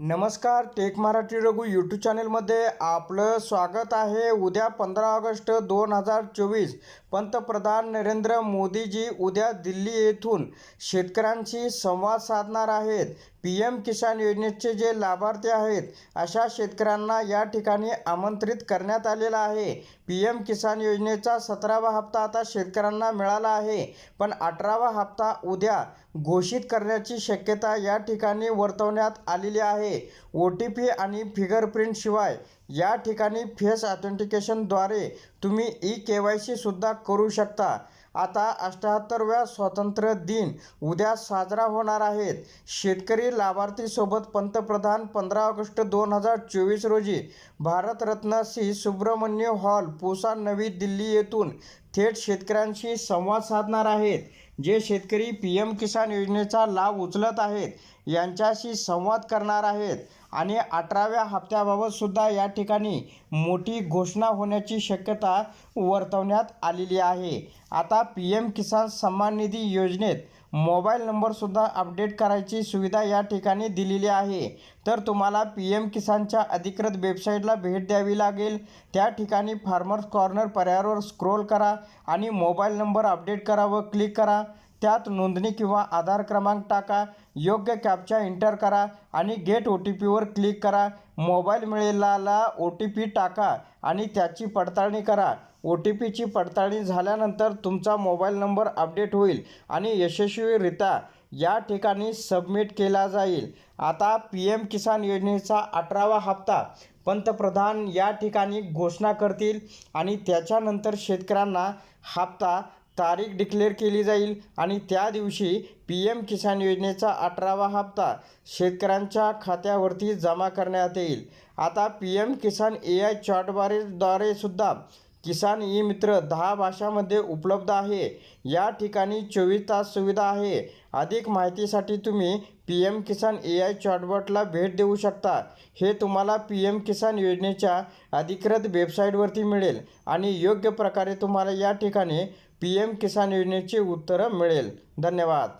नमस्कार take Marathi Raghu YouTube चॅनलमध्ये आपलं स्वागत आहे. उद्या पंधरा ऑगस्ट दोन हजार चोवीस पंतप्रधान नरेंद्र मोदीजी उद्या दिल्ली येथून शेतकऱ्यांशी संवाद साधणार आहेत. पी एम किसान योजनेचे जे लाभार्थी आहेत अशा शेतकऱ्यांना या ठिकाणी आमंत्रित करण्यात आलेलं आहे. पी एम किसान योजनेचा सतरावा हप्ता आता शेतकऱ्यांना मिळाला आहे पण अठरावा हप्ता उद्या घोषित करण्याची शक्यता या ठिकाणी वर्तवण्यात आलेली आहे. ओ टी पी आणि फिंगरप्रिंटशिवाय या ठिकाणी फेस ऑथेंटिकेशनद्वारे तुम्ही ई के वाय सीसुद्धा करू शकता. आता अष्ट्याहत्तरव्या स्वातंत्र्य दिन उद्या साजरा होणार आहेत. शेतकरी लाभार्थीसोबत पंतप्रधान पंधरा ऑगस्ट दोन हजार चोवीस रोजी भारतरत्न सी सुब्रमण्य हॉल पुसा नवी दिल्ली येथून थेट शेतकऱ्यांशी संवाद साधणार आहेत. जे शेतकरी पी एम किसान योजनेचा लाभ उचलत आहेत यांच्याशी संवाद करणार आहेत. आणि अठराव्या हप्त्याबाबत सुद्धा या ठिकाणी मोठी घोषणा होण्याची शक्यता वर्तवण्यात आलेली आहे. आता पी एम किसान सन्मान निधी योजनेत मोबाईल नंबरसुद्धा अपडेट करायची सुविधा या ठिकाणी दिलेली आहे. तर तुम्हाला पी एम किसानच्या अधिकृत वेबसाईटला भेट द्यावी लागेल. त्या ठिकाणी फार्मर्स कॉर्नर पर्यायावर स्क्रोल करा आणि मोबाईल नंबर अपडेट करा व क्लिक करा. त्यात नोंदणी किंवा आधार क्रमांक टाका योग्य कॅपचा एंटर करा आणि गेट ओ टी पीवर क्लिक करा. मोबाईल मिळेलाला ओ टी पी टाका आणि त्याची पडताळणी करा. ओ टी पीची पडताळणी झाल्यानंतर तुमचा मोबाईल नंबर अपडेट होईल आणि यशस्वीरित्या या ठिकाणी सबमिट केला जाईल. आता पी एम किसान योजनेचा अठरावा हप्ता पंतप्रधान या ठिकाणी घोषणा करतील आणि त्याच्यानंतर शेतकऱ्यांना हप्ता तारीख डिक्लेअर केली जाईल आणि त्या दिवशी पी एम किसान योजनेचा अठरावा हप्ता शेतकऱ्यांच्या खात्यावरती जमा करण्यात येईल. आता P M Kisan A I चॉटबारेद्वारे सुद्धा किसान ई मित्र दहा भाषामध्ये उपलब्ध आहे. या ठिकाणी चोवीस तास सुविधा आहे. अधिक माहितीसाठी तुम्ही P M Kisan A I चॉटबॉटला भेट देऊ शकता. हे तुम्हाला पी एम किसान योजनेच्या अधिकृत वेबसाईटवरती मिळेल आणि योग्य प्रकारे तुम्हाला या ठिकाणी पी एम किसान योजनेची उत्तरं मिळेल. धन्यवाद.